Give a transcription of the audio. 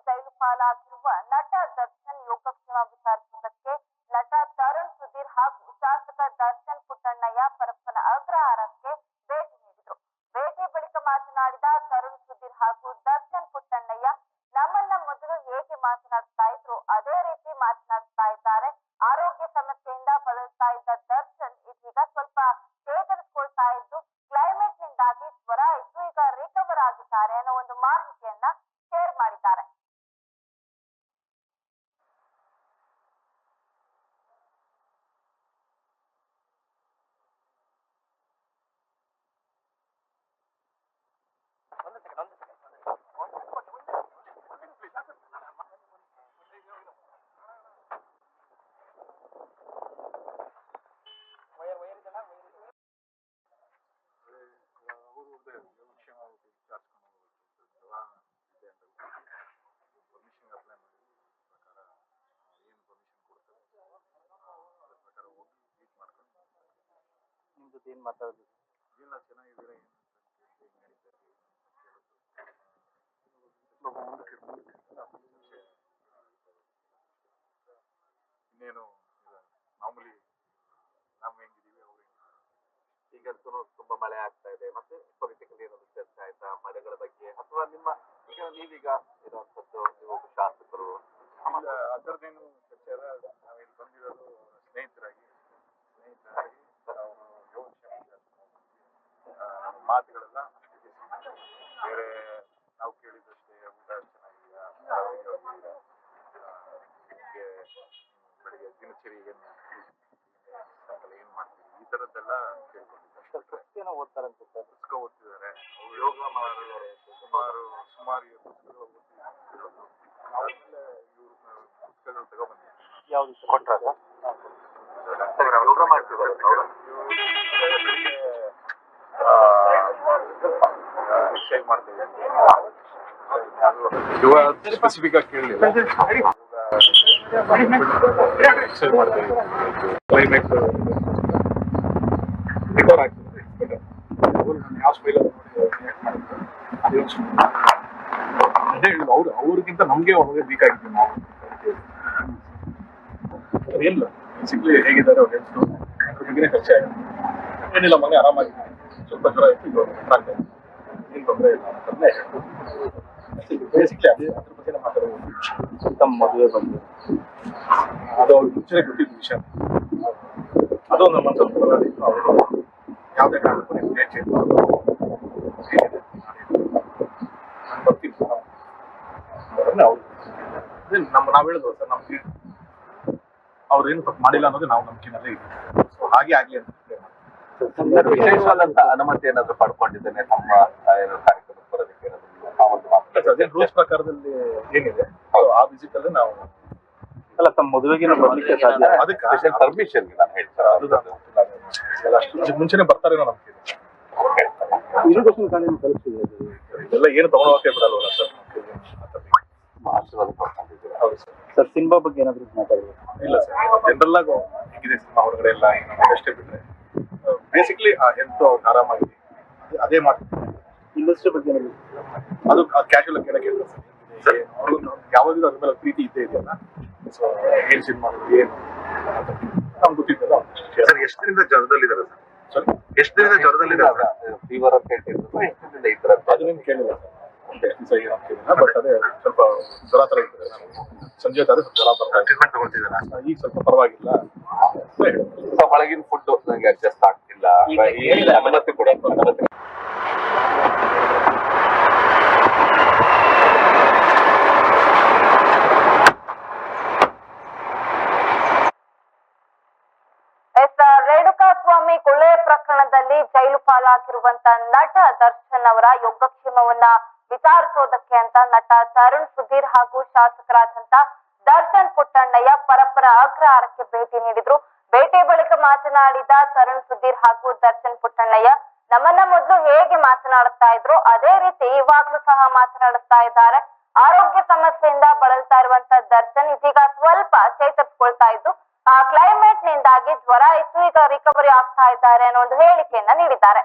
ಬಯಲು ಪಾಲಾಗಿರುವ ನಟ ಜೊತೆ ಏನ್ ಮಾತಾಡೋದು? ಇಲ್ಲ ಚೆನ್ನಾಗಿದ್ದೀರಾ? ಏನು ಅಂತ ಹೇಗೆ ನಡೀತಾ ಇದೆ ಅಂತ ಕೇಳೋದು ಸ್ವಲ್ಪ ಮುಂದಕ್ಕೆ ಮುಂದಕ್ಕೆ. ಇನ್ನೇನು ಈಗ ಮಾಮೂಲಿ ನಾವು ಹೆಂಗಿದೀವಿ ಅವ್ರು ಹೆಂಗಿದ್ದಾರೆ? ಈಗಂತೂ ತುಂಬಾ ಮಳೆ ಆಗ್ತಾ ಇದೆ. ಮತ್ತೆ ಪೊಲಿಟಿಕಲ್ ಏನಾದ್ರು ಚರ್ಚೆ ಆಯ್ತಾ? ಮಳೆಗಳ ಬಗ್ಗೆ? ಅಥವಾ ನಿಮ್ಮ ಈಗ ನೀವೀಗ ಇರುವಂತದ್ದು ನೀವು ಒಬ್ಬ ಶಾಸಕರು? ಇಲ್ಲ ಚರ್ಚೆ ಅಲ್ಲ. ನಾವು ಇಲ್ಲಿ ಬಂದಿರೋದು ಸ್ನೇಹಿತರಾಗಿ ಸ್ನೇಹಿತರಾಗಿ ನಾವು ಯೋಗಕ್ಷೇಮ ವಿಚಾರಿಸ್ಕೊಂಡು ಆ, ನಮ್ಮ ಮಾತುಗಳೆಲ್ಲ ಬೇರೆ ನಾವು ಕೇಳಿದಷ್ಟೇ ಊಟ ಚೆನ್ನಾಗಿದೆಯಾ? ನಿಮಗೆ ಬೆಳಿಗ್ಗೆ ದಿನಚರಿ ಏನು ಸಾಯಂಕಾಲ ಏನು ಮಾಡ್ತೀವಿ ಈ ಥರದ್ದೆಲ್ಲ ಕೇಳ್ಕೊಂಡಿದ್ದಾರೆ. ಪುಸ್ತಕನ ಓದ್ತಾರಂತೆ ಸರ್. ಪುಸ್ತಕ ಓದ್ತಿದ್ದಾರೆ. ಯೋಗ ಸುಮಾರು ಸುಮಾರು ಸುಮಾರು ಇವ್ರು ಪುಸ್ತಕಗಳು ಓದ್ತಿದ್ದಾರೆ. ಆಮೇಲೆ ಇವರು ಪುಸ್ತಕಗಳು ತಗೊಬಂದಿದ್ದಾರೆ ಯಾವ್ದು ಕೊಟ್ಟರೆ? ಸರಿ, ಯೋಗ ಮಾಡ್ತಿದ್ದಾರೆ. ಎಕ್ಸೈಸ್ ಮಾಡ್ತೀವಿ ಯೋಗ ಸ್ಪೆಸಿಫಿಕ್ ಆಗಿ ಕೇಳಲಿಲ್ಲ. ಎಕ್ಸೈಸ್ ಮಾಡ್ತೀವಿ ಕ್ಲೈಮೇಟ್ ರಿಕವರ್ ಆಗ್ತದೆ ಯಾವ ಸ್ಮೈಲ್ ಅದೇ ಹೇಳಿದ್ದು ಅವ್ರು ಅವ್ರಿಗಿಂತ ನಮಗೆ ಅವ್ರಿಗೆ ವೀಕ್ ಆಗಿದ್ವಿ ನಾವು. ಏನಿಲ್ಲ ಬೇಸಿಕ್ಲಿ ಹೇಗಿದ್ದಾರೆ ಅವ್ರು ಹೆಸರು ಅದ್ರ ಬಗ್ಗೆನೇ ಏನಿಲ್ಲ ಮನೆ ಆರಾಮಾಗಿದ್ದೀನಿ ಸ್ವಲ್ಪ ಜ್ವರ ಇತ್ತು ಇವಾಗ ಆಗ್ತಾ ಇದೆ ಏನು ತೊಂದರೆ ಇಲ್ಲ ಅಂತಂದ್ರೆ ಮಾತಾಡಬಹುದು ತಮ್ಮ ಮದುವೆ ಬಗ್ಗೆ ಅದು ಅವ್ರಿಗೆ ಮುಂಚೆನೆ ಗೊತ್ತಿದ್ದ ವಿಷಯ. ಅದು ನಮ್ಮ ಸ್ವಲ್ಪ ಅವರು ಯಾವುದೇ ಕಾರಣಕ್ಕೂ ನೀವು ಡೇಟ್ ನಮ್ಮ ನಾವು ಹೇಳಿದ್ವು ಸರ್, ನಮ್ಗೆ ಅವ್ರು ಏನು ತಪ್ಪು ಮಾಡಿಲ್ಲ ಅನ್ನೋದು ನಾವು ನಂಬಿಕೆನಲ್ಲೇ ಇದ್ದೀವಿ. ಸೊ ಹಾಗೆ ಆಗ್ಲಿ ಅಂತ ಅನುಮತಿ ಏನಾದ್ರು ಪಡ್ಕೊಂಡಿದ್ದೇನೆ. ತಮ್ಮ ಆ, ಏನು ಕಾರ್ಯಕ್ರಮಕ್ಕೆ ಬರೋದಕ್ಕೆ ಏನಾದ್ರು ನೀವು ಆ ಒಂದು ಮಾತು ಅದೇ ರೂಲ್ಸ್ ಪ್ರಕಾರದಲ್ಲಿ ಏನಿದೆ ಆ ವಿಸಿಟ್ ಅಲ್ಲಿ ನಾವು ಅಲ್ಲ ತಮ್ಮ ಮದುವೆಗೆ ಬರ್ಲಿಕ್ಕೆ ಸಾಧ್ಯ ಅದಕ್ಕೆ ಸ್ಪೆಷಲ್ ಪರ್ಮಿಷನ್ಗೆ ನಾನು ಹೇಳ್ತಾರೆ ಮುಂಚೆನೆ ಬರ್ತಾರೇನೋ ನಮ್ಗೆ ಇರುಗೇಷನ್ ಕಾರ್ಡ್ ತಲುಪಿಸಿದೆ ಇದೆಲ್ಲ ಏನು ತಗೊಳ್ಳೋಕೆ ಬಿಡಲ್ವಲ್ಲ ಸರ್ ಆಶೀರ್ವಾದ ಪಡ್ಕೊಂಡಿದ್ದೀರಾ ಹೌದು ಸರ್. ಸರ್ ಸಿನಿಮಾ ಬಗ್ಗೆ ಏನಾದ್ರು ಮಾತಾಡಬೇಕು ಇಲ್ಲ ಸರ್. ಜನರಲ್ ಆಗಿ ಹೇಗಿದೆ ಸಿನಿಮಾ ಹೊರಗಡೆ ಎಲ್ಲ ಏನು ಅಷ್ಟೇ ಬಿಟ್ರೆ. ಬೇಸಿಕ್ಲಿ ಆ ಹೆಲ್ತ್ ಅವ್ರಿಗೆ ಆರಾಮಾಗಿದೆ ಅದೇ- ಅದೇ ಮಾತು. ಇಂಡಸ್ಟ್ರಿ ಬಗ್ಗೆ ಅದು ಕ್ಯಾಶುವಲ್ ಆಗಿ ಕೇಳಕ್ಕೆ ಸರ್? ಯಾವಾಗಲೂ ಅದ್ರ ಮೇಲೆ ಪ್ರೀತಿ ಇದ್ದೇ ಇದೆಯಲ್ಲ? ಸೊ ಏನ್ ಸಿನಿಮಾ ಏನು? ನಮ್ಗೆ ಗೊತ್ತಿದ್ದಲ್ಲ ಸರ್ ಎಷ್ಟು ದಿನದ ಜ್ವರದಲ್ಲಿದ್ದಾರೆ ಸರ್? ಸರಿ ಎಷ್ಟು ದಿನದ ಜ್ವರದಲ್ಲಿದ್ದಾರೆ ಫೀವರ್ ಅಂತ ಹೇಳ್ತಿದ್ರು ಎಷ್ಟು ದಿನ ತರ ಅದು ನಿಮ್ಗೆ ಕೇಳಿಲ್ಲ ಸರ್. ಬಟ್ ಅದೇ. ಸ್ವಲ್ಪ ಜ್ವರ ಥರ ಇರ್ತದೆ ನಾನು ಸಂಜೆ ಹೊತ್ತಾದ್ರೆ ಸ್ವಲ್ಪ ಜ್ವರ ಬರ್ತಾ ಟ್ರೀಟ್ಮೆಂಟ್ ತಗೊಳ್ತಿದ್ದಾರಾ? ಈಗ ಸ್ವಲ್ಪ ಪರವಾಗಿಲ್ಲ. ಹೊಳಗಿನ ಫುಡ್ ನಂಗೆ ಅಡ್ಜಸ್ಟ್ ಆಗ್ತಿಲ್ಲ. ಏನಿಲ್ಲ ಅನುಮತಿ ಕೊಡ ಅನುಮತಿ ಎಸ್ ರೇಣುಕಾ ಸ್ವಾಮಿ ಕೊಲೆ ಪ್ರಕರಣದಲ್ಲಿ ಜೈಲು ಪಾಲಾಗಿರುವಂತ ನಟ ದರ್ಶನ್ ಅವರ ಯೋಗಕ್ಷೇಮವನ್ನ ವಿಚಾರಿಸೋದಕ್ಕೆ ಅಂತ ನಟ ತರುಣ್ ಸುಧೀರ್ ಹಾಗೂ ಶಾಸಕರಾದಂತ ದರ್ಶನ್ ಪುಟ್ಟಣ್ಣಯ್ಯ ಪರಪರ ಅಗ್ರಹಾರಕ್ಕೆ ಭೇಟಿ ನೀಡಿದ್ರು. ಭೇಟಿ ಬಳಿಕ ಮಾತನಾಡಿದ ತರುಣ್ ಸುಧೀರ್ ಹಾಗೂ ದರ್ಶನ್ ಪುಟ್ಟಣ್ಣಯ್ಯ, ನಮ್ಮನ್ನ ಮೊದಲು ಹೇಗೆ ಮಾತನಾಡುತ್ತಾ ಇದ್ರು, ಅದೇ ರೀತಿ ಇವಾಗ್ಲೂ ಸಹ ಮಾತನಾಡುತ್ತಾ ಇದ್ದಾರೆ. ಆರೋಗ್ಯ ಸಮಸ್ಯೆಯಿಂದ ಬಳಲ್ತಾ ಇರುವಂತ ದರ್ಶನ್ ಇದೀಗ ಸ್ವಲ್ಪ ಚೇತರಿಸಿಕೊಳ್ತಾ ಇದ್ದು, ಆ ನಿಂದಾಗಿ ಜ್ವರ ಇತ್ತು ಈಗ ರಿಕವರಿ ಆಗ್ತಾ ಇದ್ದಾರೆ ಅನ್ನೋ ಒಂದು ಹೇಳಿಕೆಯನ್ನ ನೀಡಿದ್ದಾರೆ.